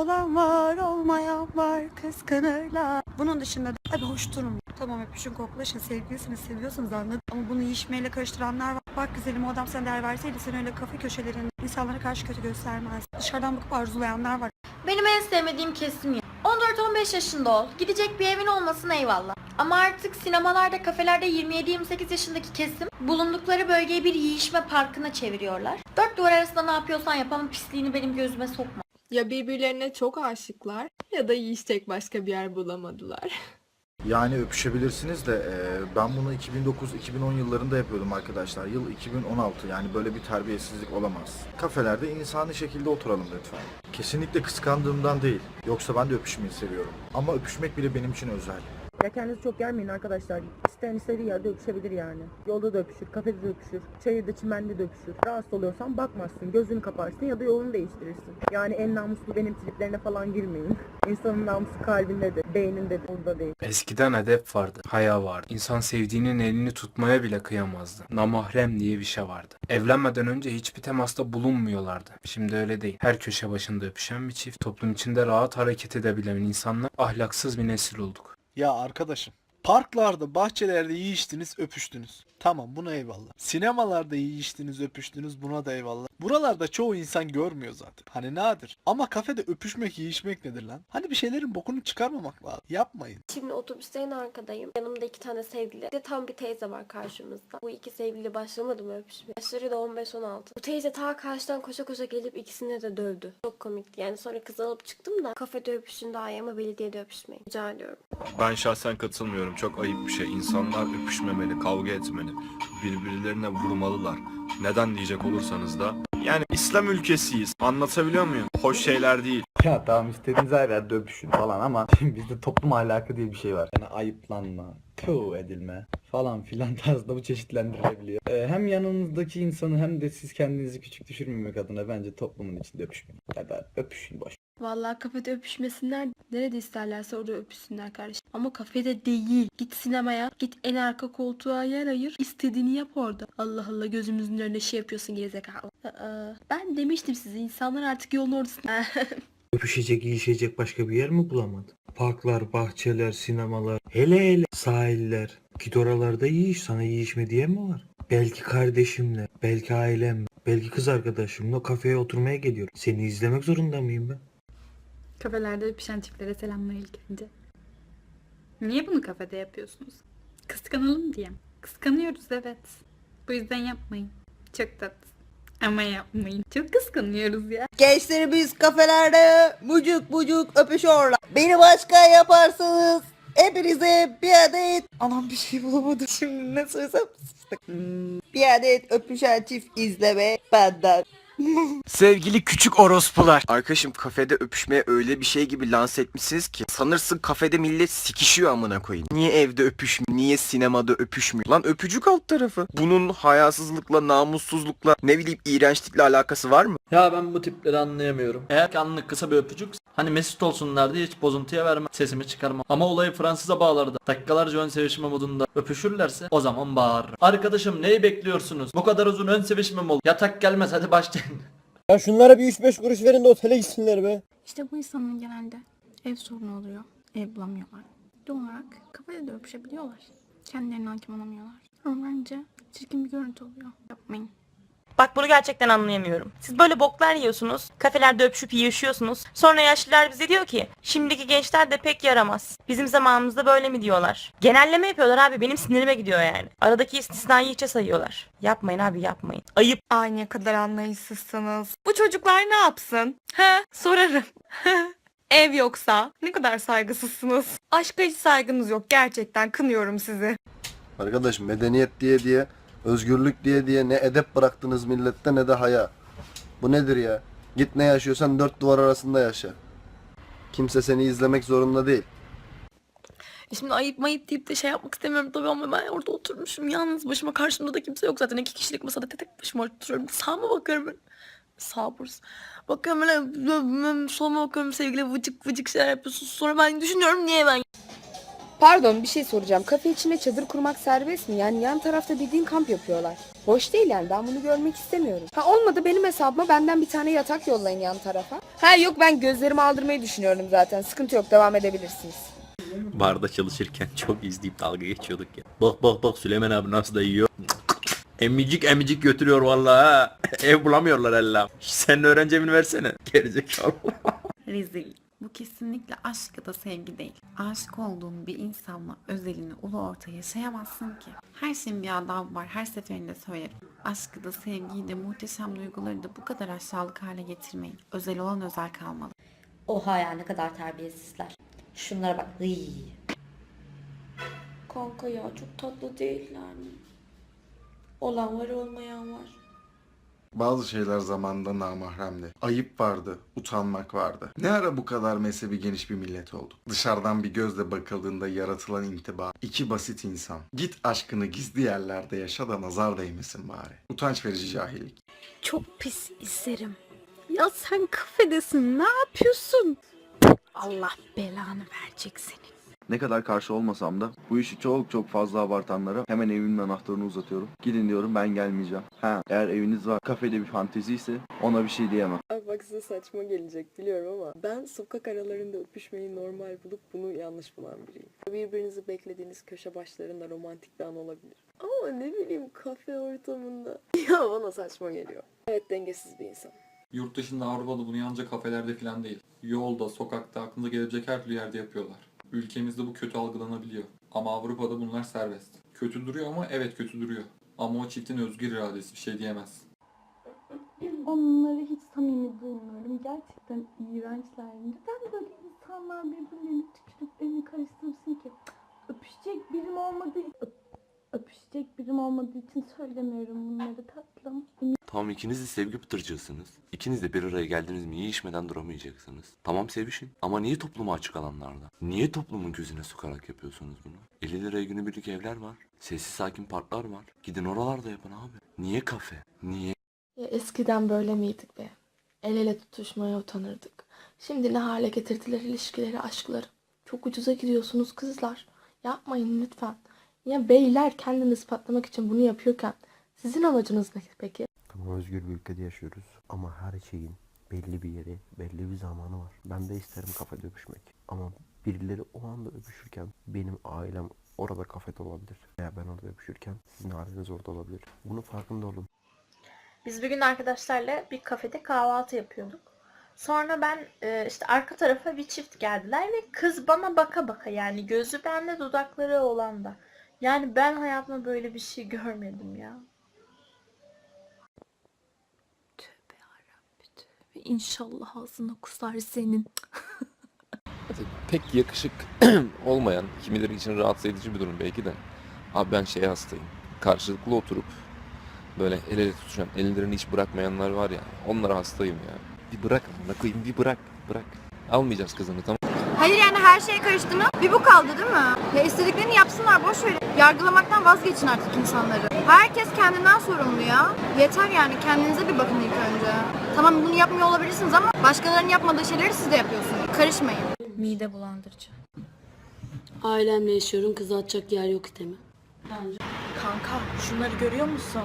Olan var olmayan var kıskanırlar. Bunun dışında da abi hoş durun. Tamam öpüşün koklaşın sevgilisiniz seviyorsunuz anladım. Ama bunu yiyişmeyle karıştıranlar var. Bak güzelim o adam sana değer verseydi sen öyle kafe köşelerinde insanlara karşı kötü göstermez. Dışarıdan bakıp arzulayanlar var. Benim en sevmediğim kesim ya. 14-15 yaşında ol. Gidecek bir evin olmasın eyvallah. Ama artık sinemalarda, kafelerde 27-28 yaşındaki kesim bulundukları bölgeyi bir yiyişme parkına çeviriyorlar. Dört duvar arasında ne yapıyorsan yap ama pisliğini benim gözüme sokma. Ya birbirlerine çok aşıklar ya da yiyecek başka bir yer bulamadılar. Yani öpüşebilirsiniz de ben bunu 2009-2010 yıllarında yapıyordum arkadaşlar. Yıl 2016 yani böyle bir terbiyesizlik olamaz. Kafelerde insani şekilde oturalım lütfen. Kesinlikle kıskandığımdan değil. Yoksa ben de öpüşmeyi seviyorum. Ama öpüşmek bile benim için özel. Ya kendinizi çok germeyin arkadaşlar. İsteyen istediği yerde öpüşebilir yani. Yolda da öpüşür, kafede de öpüşür, çayırda çimende de öpüşür. Rahatsız oluyorsan bakmazsın, gözünü kaparsın ya da yolunu değiştirirsin. Yani en namuslu benim triplerine falan girmeyin. İnsanın namusu kalbinde de, beyninde de, burada değil. Eskiden edep vardı, haya vardı. İnsan sevdiğinin elini tutmaya bile kıyamazdı. Namahrem diye bir şey vardı. Evlenmeden önce hiçbir temasta bulunmuyorlardı. Şimdi öyle değil. Her köşe başında öpüşen bir çift, toplum içinde rahat hareket edebilen insanlar ahlaksız bir nesil olduk. Ya arkadaşım, parklarda, bahçelerde yiyiştiniz, öpüştünüz. Tamam buna eyvallah. Sinemalarda yiyiştiniz, öpüştünüz buna da eyvallah. Buralarda çoğu insan görmüyor zaten. Hani nadir. Ama kafede öpüşmek, yiyişmek nedir lan? Hani bir şeylerin bokunu çıkarmamak lazım. Yapmayın. Şimdi otobüste en arkadayım. Yanımda iki tane sevgili. Bir de tam bir teyze var karşımızda. Bu iki sevgili başlamadı mı öpüşmeye? Yaşları da 15-16. Bu teyze ta karşıdan koşa koşa gelip ikisini de dövdü. Çok komikti. Yani sonra kızı alıp çıktım da kafede öpüşün daha iyi ama belediyede öpüşmeyin. Rica ediyorum. Ben şahsen katılmıyorum. Çok ayıp bir şey. İnsanlar öpüşmemeli, kavga etmeli. Birbirlerine vurmalılar. Neden diyecek olursanız da. Yani İslam ülkesiyiz. Anlatabiliyor muyum? Hoş şeyler değil. Ya tamam istediğiniz her yerde öpüşün falan ama bizde toplum ahlakı diye bir şey var. Yani ayıplanma, tövbe edilme falan filan tarzda bu çeşitlendirilebiliyor. Ee, hem yanınızdaki insanı hem de siz kendinizi küçük düşürmemek adına bence toplumun içinde öpüşmeyin. Ya da öpüşün boş. Vallahi kafede öpüşmesinler. Nerede isterlerse orada öpüşsünler kardeşim. Ama kafede değil. Git sinemaya. Git en arka koltuğa yer ayır. istediğini yap orada. Allah Allah gözümüzün önünde şey yapıyorsun gerizekalı. Aa, ben demiştim size insanlar artık yolun ortasında. Öpüşecek, yiyişecek başka bir yer mi bulamadın? Parklar, bahçeler, sinemalar, hele hele sahiller. Git oralarda yiyiş, sana yiyişme diye mi var? Belki kardeşimle, belki ailemle, belki kız arkadaşımla kafeye oturmaya geliyorum. Seni izlemek zorunda mıyım ben? Kafelerde öpüşen çiftlere selamlar ilk önce. Niye bunu kafede yapıyorsunuz? Kıskanalım diye. Kıskanıyoruz evet. Bu yüzden yapmayın. Çok tatlı. Ama yapmayın. Çok kıskanıyoruz ya. Gençlerimiz kafelerde mucuk mucuk öpüşüyorlar. Beni başka yaparsınız. Hepinize bir adet... Anam bir şey bulamadım şimdi ne söylesem. Hmm, bir adet öpüşen çift izleme benden. Sevgili küçük orospular. Arkadaşım kafede öpüşmeye öyle bir şey gibi lanse etmişsiniz ki sanırsın kafede millet sikişiyor amına koyayım. Niye evde öpüşmüyor? Niye sinemada öpüşmüyor? Lan öpücük alt tarafı. Bunun hayasızlıkla, namussuzlukla, ne bileyim iğrençlikle alakası var mı? Ya ben bu tipleri anlayamıyorum. Eğer ki anlık kısa bir öpücük hani mesut olsunlar diye hiç bozuntuya vermem. Sesimi çıkarmam. Ama olayı Fransız'a bağlardı. Dakikalarca ön sevişme modunda öpüşürlerse o zaman bağırırım. Arkadaşım neyi bekliyorsunuz? Bu kadar uzun ön sevişme mi olur? Yatak gelmez hadi başlayın. Ya şunlara bir 3-5 kuruş verin de otele gitsinler be. İşte bu insanın genelde ev sorunu oluyor. Ev bulamıyorlar. Doğal olarak kafede de öpüşebiliyorlar. Kendilerine hakim olamıyorlar. Ama bence çirkin bir görüntü oluyor. Yapmayın. Bak bunu gerçekten anlayamıyorum. Siz böyle boklar yiyorsunuz. Kafelerde öpüşüp yiyişiyorsunuz. Sonra yaşlılar bize diyor ki şimdiki gençler de pek yaramaz. Bizim zamanımızda böyle mi diyorlar. Genelleme yapıyorlar abi benim sinirime gidiyor yani. Aradaki istisnayı hiçe sayıyorlar. Yapmayın abi yapmayın. Ayıp. Ay ne kadar anlayışsızsınız. Bu çocuklar ne yapsın? He sorarım. Ev yoksa ne kadar saygısızsınız. Aşka hiç saygınız yok gerçekten kınıyorum sizi. Arkadaş medeniyet diye diye, özgürlük diye diye ne edep bıraktınız millette ne de haya. Bu nedir ya? Git ne yaşıyorsan dört duvar arasında yaşa. Kimse seni izlemek zorunda değil. E Şimdi ayıp mayıp deyip de şey yapmak istemiyorum tabii ama ben orada oturmuşum yalnız başıma karşımda da kimse yok zaten iki kişilik masada tek başıma oturuyorum sağıma bakıyorum ben sağ burası bakıyorum böyle soluma bakıyorum sevgili vıcık vıcık şeyler yapıyorsun sonra ben düşünüyorum niye ben Pardon bir şey soracağım. Kafe içinde çadır kurmak serbest mi? Yani yan tarafta bildiğin kamp yapıyorlar. Hoş değil yani ben bunu görmek istemiyorum. Ha olmadı benim hesabıma benden bir tane yatak yollayın yan tarafa. Ha yok ben gözlerimi aldırmayı düşünüyorum zaten. Sıkıntı yok devam edebilirsiniz. Barda çalışırken çok izleyip dalga geçiyorduk ya. Bak bak bak Süleyman abi nasıl da yiyor. Emicik emicik götürüyor vallahi ha. Ev bulamıyorlar ella. Sen öğrenci evini versene. Gerizekalı. Rezil. Bu kesinlikle aşk ya da sevgi değil. Aşık olduğun bir insanla özelini ulu orta yaşayamazsın ki. Her şeyin bir adabı var. Her seferinde söylerim. Aşkı da sevgiyi de muhteşem duyguları da bu kadar aşağılık hale getirmeyin. Özel olan özel kalmalı. Oha ya ne kadar terbiyesizler. Şunlara bak. Hıy. Kanka ya çok tatlı değiller mi? Olan var olmayan var. Bazı şeyler zamanında namahremdi. Ayıp vardı, utanmak vardı. Ne ara bu kadar mezhebi geniş bir millet olduk? Dışarıdan bir gözle bakıldığında yaratılan intiba. iki basit insan. Git aşkını gizli yerlerde yaşa da nazar değmesin bari. Utanç verici cahillik. Çok pis isterim. Ya sen kafedesin ne yapıyorsun? Allah belanı verecek seni. Ne kadar karşı olmasam da bu işi çok çok fazla abartanlara hemen evimin anahtarını uzatıyorum. Gidin diyorum ben gelmeyeceğim. Ha eğer eviniz var kafede bir fantezi ise ona bir şey diyemem. Abi bak size saçma gelecek biliyorum ama ben sokak aralarında öpüşmeyi normal bulup bunu yanlış bulan biriyim. Birbirinizi beklediğiniz köşe başlarında romantik bir an olabilir. Ama ne bileyim kafe ortamında ya bana saçma geliyor. Evet dengesiz bir insan. Yurt dışında Avrupa'da bunu yalnızca kafelerde falan değil. Yolda, sokakta, aklınıza gelebilecek her türlü yerde yapıyorlar. Ülkemizde bu kötü algılanabiliyor. Ama Avrupa'da bunlar serbest. Kötü duruyor ama evet kötü duruyor. Ama o çiftin özgür iradesi bir şey diyemez. Onları hiç samimi bulmuyorum. Gerçekten iğrençler. Neden böyle insanlar birbirlerini tükürüklerini karıştırsın ki? Öpüşecek birim olmadığı öpüşecek birim olmadığı için söylemiyorum tatlım. Tamam ikiniz de sevgi pıtırcığısınız. İkiniz de bir araya geldiniz mi yiyişmeden duramayacaksınız. Tamam sevişin ama niye topluma açık alanlarda? Niye toplumun gözüne sokarak yapıyorsunuz bunu? 50 liraya günübirlik evler var. Sessiz sakin parklar var. Gidin oralarda yapın abi. Niye kafe? Niye? Ya eskiden böyle miydik be? El ele tutuşmaya utanırdık. Şimdi ne hale getirdiler ilişkileri, aşkları. Çok ucuza gidiyorsunuz kızlar. Yapmayın lütfen. Ya beyler kendini ispatlamak için bunu yapıyorken sizin amacınız ne peki? Tamam özgür bir ülkede yaşıyoruz ama her şeyin belli bir yeri, belli bir zamanı var. Ben de isterim kafede öpüşmek. Ama birileri o anda öpüşürken benim ailem orada kafede olabilir. Veya ben orada öpüşürken sizin aileniz orada olabilir. Bunun farkında olun. Biz bir gün arkadaşlarla bir kafede kahvaltı yapıyorduk. Sonra ben e, işte arka tarafa bir çift geldiler ve kız bana baka baka yani gözü bende dudakları olan da. Yani ben hayatımda böyle bir şey görmedim ya. İnşallah ağzına kusar senin. Pek yakışık olmayan, kimileri için rahatsız edici bir durum belki de. Abi ben şeye hastayım. Karşılıklı oturup böyle el ele tutuşan, ellerini hiç bırakmayanlar var ya. Onlara hastayım ya. Bir bırak amına koyayım, bir bırak, bırak. Almayacağız kızını tamam. Hayır yani her şeye karıştı mı? Bir bu kaldı değil mi? Ya istediklerini yapsınlar boş verin. Yargılamaktan vazgeçin artık insanları. Herkes kendinden sorumlu ya. Yeter yani kendinize bir bakın ilk önce. Tamam bunu yapmıyor olabilirsiniz ama başkalarının yapmadığı şeyleri siz de yapıyorsunuz. Karışmayın. Mide bulandırıcı. Ailemle yaşıyorum kız atacak yer yok değil mi? Kanka şunları görüyor musun?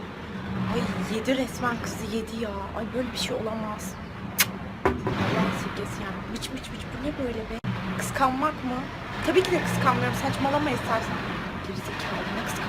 Ay yedi resmen kızı yedi ya. Ay böyle bir şey olamaz. Cık. Allah yani. Biç biç biç bu ne böyle be? Kıskanmak mı? Tabii ki de kıskanmıyorum. Saçmalama istersen. Gerizekalı ne kıskan?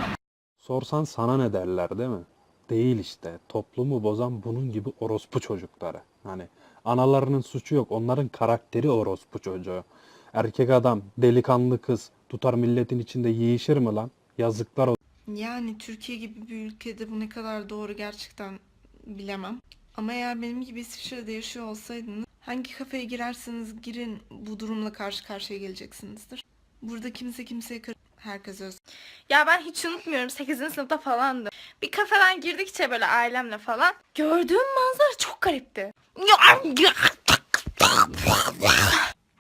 Sorsan sana ne derler değil mi? Değil işte. Toplumu bozan bunun gibi orospu çocukları. Hani analarının suçu yok. Onların karakteri orospu çocuğu. Erkek adam, delikanlı kız tutar milletin içinde yiyişir mi lan? Yazıklar olsun. Yani Türkiye gibi bir ülkede bu ne kadar doğru gerçekten bilemem. Ama eğer benim gibi İsviçre'de yaşıyor olsaydınız hangi kafeye girerseniz girin bu durumla karşı karşıya geleceksinizdir. Burada kimse kimseye kır herkes öz. Ya ben hiç unutmuyorum 8. sınıfta falandı. Bir kafeden girdikçe böyle ailemle falan gördüğüm manzara çok garipti.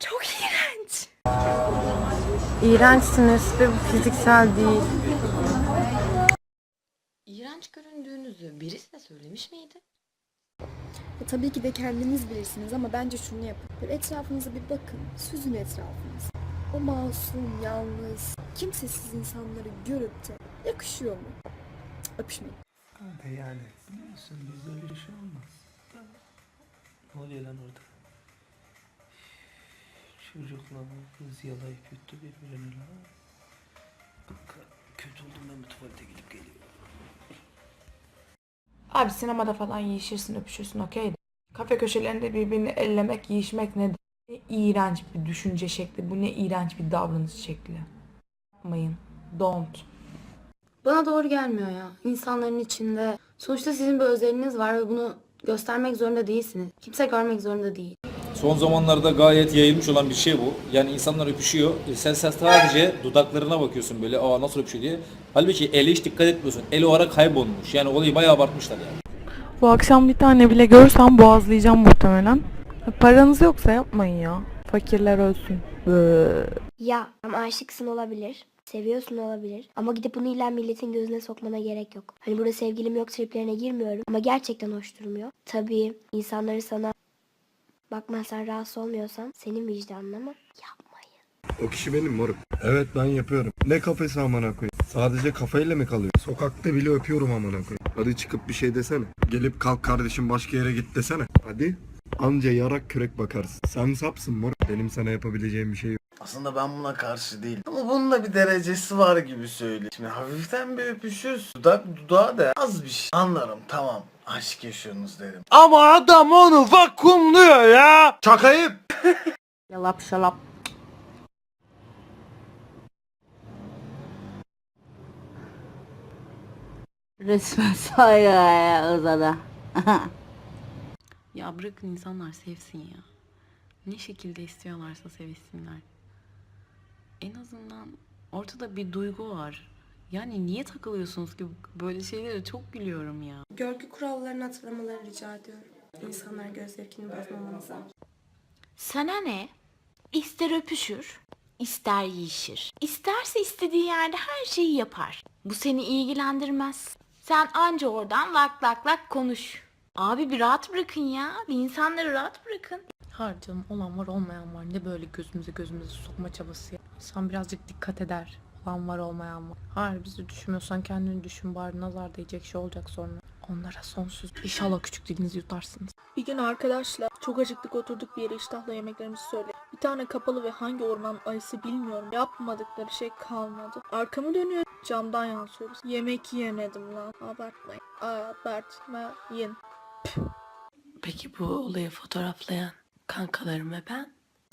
Çok iğrenç. İğrençsiniz ve bu fiziksel değil. İğrenç göründüğünüzü biri size söylemiş miydi? Tabii ki de kendiniz bilirsiniz ama bence şunu yapın. Böyle etrafınıza bir bakın. Süzün etrafınızı. O masum, yalnız, kimsesiz insanları görüp de yakışıyor mu? Öpüşmeyin. yani biliyorsun bizde öyle şey olmaz. Ne oluyor lan orada? Çocukla kız yalayıp yuttu birbirini la. Kanka kötü oldum ben bir tuvalete gidip geliyorum. Abi sinemada falan yiyişirsin öpüşürsün okey de. Kafe köşelerinde birbirini ellemek, yiyişmek ne? Ne iğrenç bir düşünce şekli. Bu ne iğrenç bir davranış şekli. Yapmayın. Don't. Bana doğru gelmiyor ya. İnsanların içinde. Sonuçta sizin bir özeliniz var ve bunu göstermek zorunda değilsiniz. Kimse görmek zorunda değil. Son zamanlarda gayet yayılmış olan bir şey bu. Yani insanlar öpüşüyor. E, Sen, sen sadece dudaklarına bakıyorsun böyle aa nasıl öpüşüyor diye. Halbuki ele hiç dikkat etmiyorsun. El o ara kaybolmuş. Yani olayı bayağı abartmışlar yani. Bu akşam bir tane bile görsem boğazlayacağım muhtemelen. Paranız yoksa yapmayın ya. Fakirler ölsün. Ya ama aşıksın olabilir. Seviyorsun olabilir. Ama gidip bunu illa milletin gözüne sokmana gerek yok. Hani burada sevgilim yok triplerine girmiyorum. Ama gerçekten hoş durmuyor. Tabii insanları sana bakmazsan rahatsız olmuyorsan senin vicdanın ama yapmayın. O kişi benim moruk. Evet ben yapıyorum. Ne kafesi amına koyayım? Sadece kafayla mı kalıyor? Sokakta bile öpüyorum amına koyayım. Hadi çıkıp bir şey desene. Gelip kalk kardeşim başka yere git desene. Hadi. Anca yarak kürek bakarsın. Sen sapsın moruk. Benim sana yapabileceğim bir şey yok. Aslında ben buna karşı değilim. Ama bunun da bir derecesi var gibi söyleyeyim. Şimdi hafiften bir öpüşürüz. Dudak dudağa da az bir şey. Anlarım tamam. Aşk yaşıyorsunuz derim. Ama adam onu vakumluyor ya. Çok ayıp. Yalap şalap. Resmen saygı uzada. Ya bırakın insanlar sevsin ya. Ne şekilde istiyorlarsa sevsinler. En azından ortada bir duygu var. Yani niye takılıyorsunuz ki böyle şeylere çok gülüyorum ya. Görgü kurallarını hatırlamaları rica ediyorum. İnsanlar göz zevkini bozmamanıza. Sana ne? İster öpüşür, ister yiyişir. İsterse istediği yerde her şeyi yapar. Bu seni ilgilendirmez. Sen anca oradan lak lak lak konuş. Abi bir rahat bırakın ya. Bir insanları rahat bırakın. Hayır canım olan var olmayan var. Ne böyle gözümüze gözümüze sokma çabası ya. İnsan birazcık dikkat eder. Olan var olmayan var. Hayır bizi düşünmüyorsan kendini düşün bari nazar değecek şey olacak sonra. Onlara sonsuz. İnşallah küçük dilinizi yutarsınız. Bir gün arkadaşlar çok acıktık oturduk bir yere iştahla yemeklerimizi söyle. Bir tane kapalı ve hangi orman ayısı bilmiyorum. Yapmadıkları şey kalmadı. Arkamı dönüyor camdan yansıyoruz. Yemek yiyemedim lan. Abartmayın. Abartmayın. Peki bu olayı fotoğraflayan kankalarım ve ben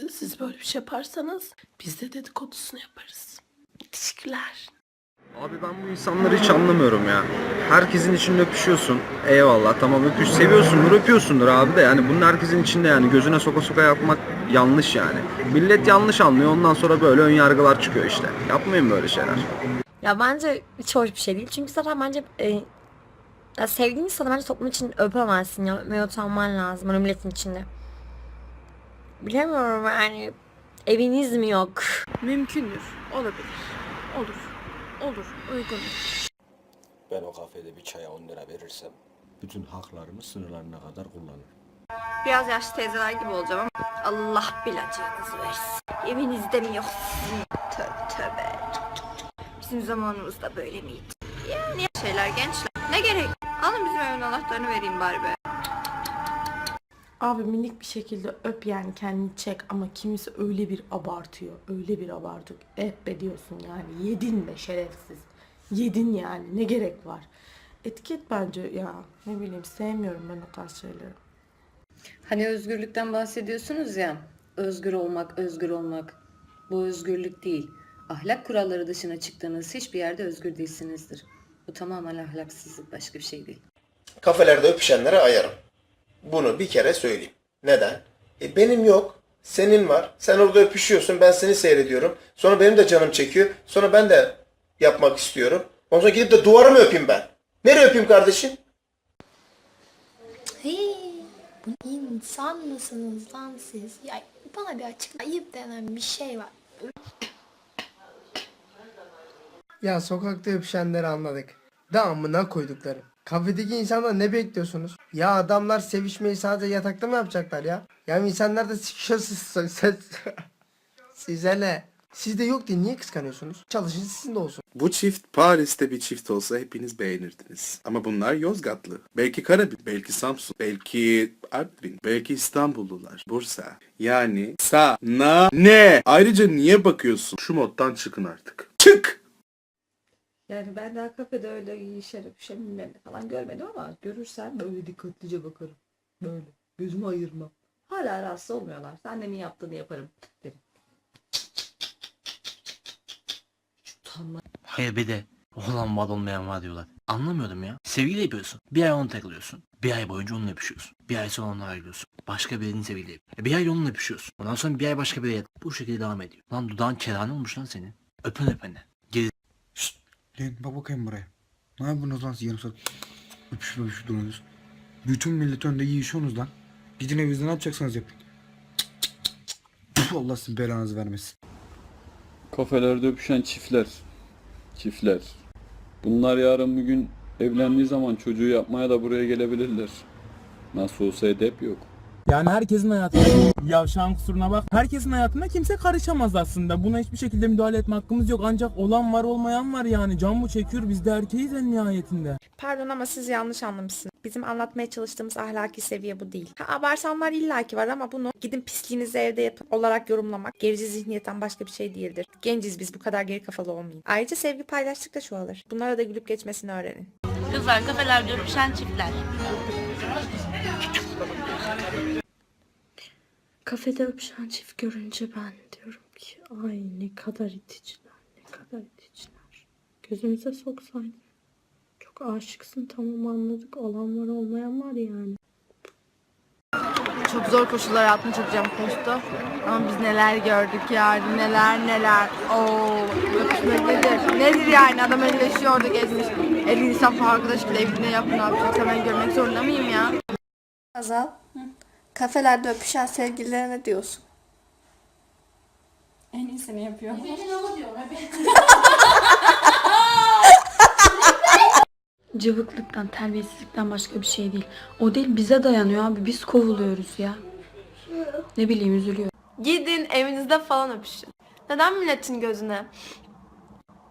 siz böyle bir şey yaparsanız biz de dedikodusunu yaparız. Teşekkürler. Abi ben bu insanları hiç anlamıyorum ya. Herkesin içinde öpüşüyorsun. Eyvallah tamam öpüş seviyorsundur öpüyorsundur abi de yani bunun herkesin içinde yani gözüne soka soka yapmak yanlış yani. Millet yanlış anlıyor ondan sonra böyle ön yargılar çıkıyor işte. Yapmayın böyle şeyler. Ya bence hiç hoş bir şey değil. Çünkü zaten bence e, ya sevdiğin insanı bence toplum için öpemezsin ya. Öpmeye utanman lazım. Hani milletin içinde. Bilemiyorum yani. Eviniz mi yok? Mümkündür. Olabilir. Olur. Olur. Uygun. Ben o kafede bir çaya 10 lira verirsem bütün haklarımı sınırlarına kadar kullanırım. Biraz yaşlı teyzeler gibi olacağım ama Allah bilacağınızı versin. Evinizde mi yok sizin? Tövbe tövbe. Bizim zamanımızda böyle miydi? Yani şeyler gençler. Ne gerek? Alın bizim evin anahtarını vereyim bari be. Abi minik bir şekilde öp yani kendini çek ama kimisi öyle bir abartıyor. Öyle bir abartıyor. Eh be diyorsun yani. Yedin be şerefsiz. Yedin yani. Ne gerek var? Etiket bence ya. Ne bileyim sevmiyorum ben o tarz şeyleri. Hani özgürlükten bahsediyorsunuz ya. Özgür olmak, özgür olmak. Bu özgürlük değil. Ahlak kuralları dışına çıktığınız hiçbir yerde özgür değilsinizdir. Bu tamamen ahlaksızlık başka bir şey değil. Kafelerde öpüşenlere ayarım. Bunu bir kere söyleyeyim. Neden? E benim yok. Senin var. Sen orada öpüşüyorsun. Ben seni seyrediyorum. Sonra benim de canım çekiyor. Sonra ben de yapmak istiyorum. Ondan sonra gidip de duvara mı öpeyim ben? Nereye öpeyim kardeşim? Hey, bu insan mısınız lan siz? Ya bana bir açık ayıp denen bir şey var. Ya sokakta öpüşenleri anladık. Da amına koydukları. Kafedeki insanlar ne bekliyorsunuz? Ya adamlar sevişmeyi sadece yatakta mı yapacaklar ya? Ya insanlar da siz- size ne? Sizde yok diye niye kıskanıyorsunuz? Çalışın sizin de olsun. Bu çift Paris'te bir çift olsa hepiniz beğenirdiniz. Ama bunlar Yozgatlı. Belki Karabük, belki Samsun, belki Artvin, belki İstanbullular. Bursa. Yani sa na ne? Ayrıca niye bakıyorsun? Şu moddan çıkın artık. Çık! Yani ben daha kafede öyle yiyişer öpüşen bilmem ne falan görmedim ama görürsem böyle dikkatlice bakarım. Böyle gözümü ayırmam. Hala rahatsız olmuyorlar. Annemin yaptığını yaparım derim. Utanma. Hayır bir de olan var olmayan var diyorlar. Anlamıyordum ya. Sevgili yapıyorsun. Bir ay onunla takılıyorsun. Bir ay boyunca onunla öpüşüyorsun. Bir ay sonra onunla ayrılıyorsun. Başka birinin sevgili yapıyor. Bir ay onunla öpüşüyorsun. Ondan sonra bir ay başka biriyle. Bu şekilde devam ediyor. Lan dudağın kerane olmuş lan senin. Öpen öpene. Lan bak bakayım buraya. Ne yapıyorsunuz lan siz yarım saat? Öpüş öpüş duruyorsunuz. Bütün millet önünde yiyişiyorsunuz lan. Gidin evinizde ne yapacaksınız yapın. Allah sizin belanızı vermesin. Kafelerde öpüşen çiftler. Çiftler. Bunlar yarın bir gün evlendiği zaman çocuğu yapmaya da buraya gelebilirler. Nasıl olsa edep yok. Yani herkesin hayatında yavşağın kusuruna bak. Herkesin hayatında kimse karışamaz aslında. Buna hiçbir şekilde müdahale etme hakkımız yok. Ancak olan var olmayan var yani. Can bu çekiyor. Biz de erkeğiz en nihayetinde. Pardon ama siz yanlış anlamışsınız. Bizim anlatmaya çalıştığımız ahlaki seviye bu değil. Ha abarsanlar illaki var ama bunu gidin pisliğinizi evde yapın olarak yorumlamak gerici zihniyetten başka bir şey değildir. Genciz biz bu kadar geri kafalı olmayın. Ayrıca sevgi paylaştıkça çoğalır. Bunlara da gülüp geçmesini öğrenin. Kızlar kafelerde öpüşen çiftler. Kafede öpüşen çift görünce ben diyorum ki ay ne kadar iticiler ne kadar iticiler. Gözümüze soksaydın. Çok aşıksın tamam anladık olan var olmayan var yani. Çok zor koşullar altında cam koştu. Ama biz neler gördük yani neler neler. Oo, öpüşmek nedir? Nedir yani adam elleşiyor orada gezmiş. El insan arkadaş bile evinde yapın abi. Ben görmek zorunda mıyım ya? Azal, kafelerde öpüşen sevgililere ne diyorsun? En iyisini yapıyor. Cıvıklıktan, terbiyesizlikten başka bir şey değil. O değil bize dayanıyor abi. Biz kovuluyoruz ya. Ne bileyim üzülüyorum. Gidin evinizde falan öpüşün. Neden milletin gözüne?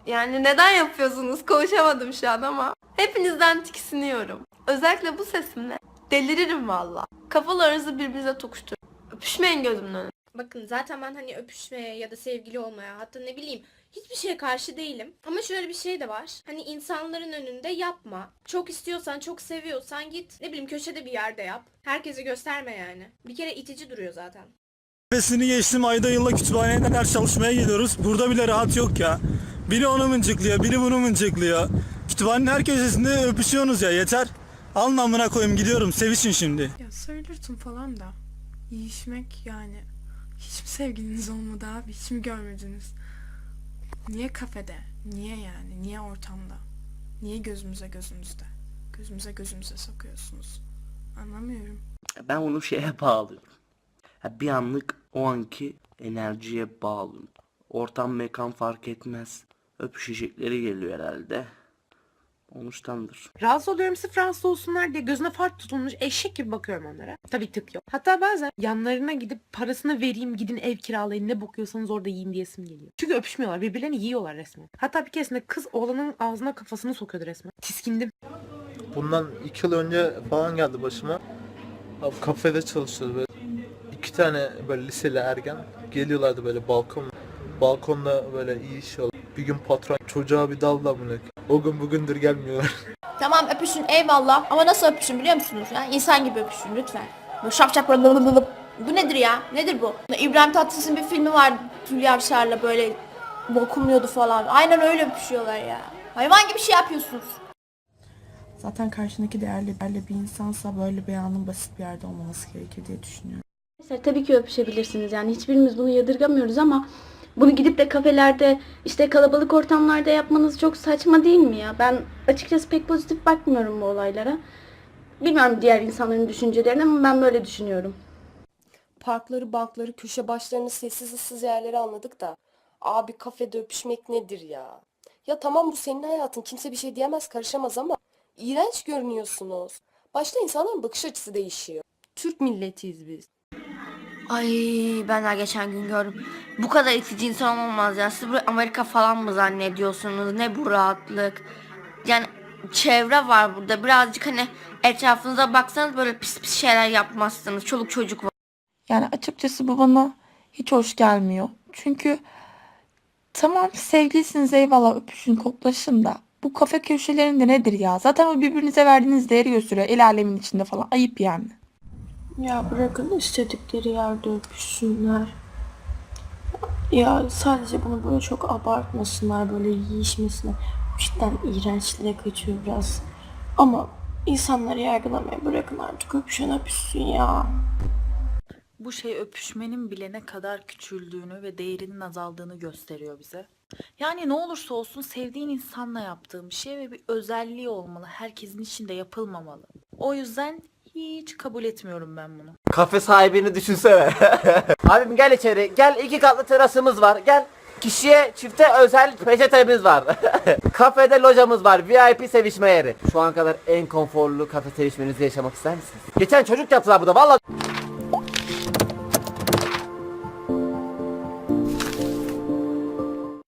Yani neden yapıyorsunuz? Konuşamadım şu an ama. Hepinizden tiksiniyorum. Özellikle bu sesimle. Deliririm valla. Kafalarınızı birbirinize tokuşturun. Öpüşmeyin gözümün önünde. Bakın zaten ben hani öpüşmeye ya da sevgili olmaya hatta ne bileyim hiçbir şeye karşı değilim. Ama şöyle bir şey de var. Hani insanların önünde yapma. Çok istiyorsan, çok seviyorsan git ne bileyim köşede bir yerde yap. Herkese gösterme yani. Bir kere itici duruyor zaten. Nefesini geçtim ayda yılla kütüphaneye ders çalışmaya gidiyoruz. Burada bile rahat yok ya. Biri onu mıncıklıyor, biri bunu mıncıklıyor. Kütüphanenin her köşesinde öpüşüyorsunuz ya yeter. Alın amına koyayım gidiyorum sevişin şimdi. Ya söylürsün falan da. Yiyişmek yani. Hiç mi sevgiliniz olmadı abi? Hiç mi görmediniz? Niye kafede? Niye yani? Niye ortamda? Niye gözümüze gözümüzde? Gözümüze gözümüze sokuyorsunuz. Anlamıyorum. Ben onu şeye bağlıyorum. Ha, bir anlık o anki enerjiye bağlıyorum. Ortam mekan fark etmez. Öpüşecekleri geliyor herhalde. Onuştandır. Rahatsız oluyorum sırf rahatsız olsunlar diye gözüne fart tutulmuş eşek gibi bakıyorum onlara. Tabii tık yok. Hatta bazen yanlarına gidip parasını vereyim gidin ev kiralayın ne bakıyorsanız orada yiyin diyesim geliyor. Çünkü öpüşmüyorlar birbirlerini yiyorlar resmen. Hatta bir keresinde kız oğlanın ağzına kafasını sokuyordu resmen. Tiskindim. Bundan iki yıl önce falan geldi başıma. Abi kafede çalışıyordu böyle. İki tane böyle liseli ergen geliyorlardı böyle balkon. Balkonda böyle iyi iş Bir gün patron çocuğa bir dalla bunu. O gün bugündür gelmiyorlar. Tamam öpüşün eyvallah ama nasıl öpüşün biliyor musunuz? Ya? İnsan gibi öpüşün lütfen. Böyle şap şap. Bu nedir ya? Nedir bu? İbrahim Tatlıses'in bir filmi var Hülya Avşar'la böyle bokumluyordu falan. Aynen öyle öpüşüyorlar ya. Hayvan gibi şey yapıyorsunuz. Zaten karşındaki değerli, değerli bir insansa böyle bir anın basit bir yerde olmaması gerekir diye düşünüyorum. Tabii ki öpüşebilirsiniz yani hiçbirimiz bunu yadırgamıyoruz ama bunu gidip de kafelerde işte kalabalık ortamlarda yapmanız çok saçma değil mi ya? Ben açıkçası pek pozitif bakmıyorum bu olaylara. Bilmiyorum diğer insanların düşüncelerini ama ben böyle düşünüyorum. Parkları, bankları, köşe başlarını, sessiz ıssız yerleri anladık da. Abi kafede öpüşmek nedir ya? Ya tamam bu senin hayatın. Kimse bir şey diyemez, karışamaz ama iğrenç görünüyorsunuz. Başta insanların bakış açısı değişiyor. Türk milletiyiz biz. Ay ben daha geçen gün gördüm. Bu kadar itici insan olmaz ya. Siz burayı Amerika falan mı zannediyorsunuz? Ne bu rahatlık? Yani çevre var burada. Birazcık hani etrafınıza baksanız böyle pis pis şeyler yapmazsınız. Çoluk çocuk var. Yani açıkçası bu bana hiç hoş gelmiyor. Çünkü tamam sevgilisiniz eyvallah öpüşün koklaşın da. Bu kafe köşelerinde nedir ya? Zaten o birbirinize verdiğiniz değeri gösteriyor. El alemin içinde falan. Ayıp yani. Ya bırakın istedikleri yerde öpüşsünler. Ya sadece bunu böyle çok abartmasınlar, böyle yiyişmesinler. Cidden iğrençliğe kaçıyor biraz. Ama insanları yargılamaya bırakın artık öpüşen öpüşsün ya. Bu şey öpüşmenin bile ne kadar küçüldüğünü ve değerinin azaldığını gösteriyor bize. Yani ne olursa olsun sevdiğin insanla yaptığın bir şey ve bir özelliği olmalı. Herkesin içinde yapılmamalı. O yüzden hiç kabul etmiyorum ben bunu. Kafe sahibini düşünsene. Abim gel içeri. Gel iki katlı terasımız var. Gel. Kişiye çifte özel peçetemiz var. Kafede locamız var. VIP sevişme yeri. Şu an kadar en konforlu kafe sevişmenizi yaşamak ister misiniz? Geçen çocuk yaptılar burada. Vallahi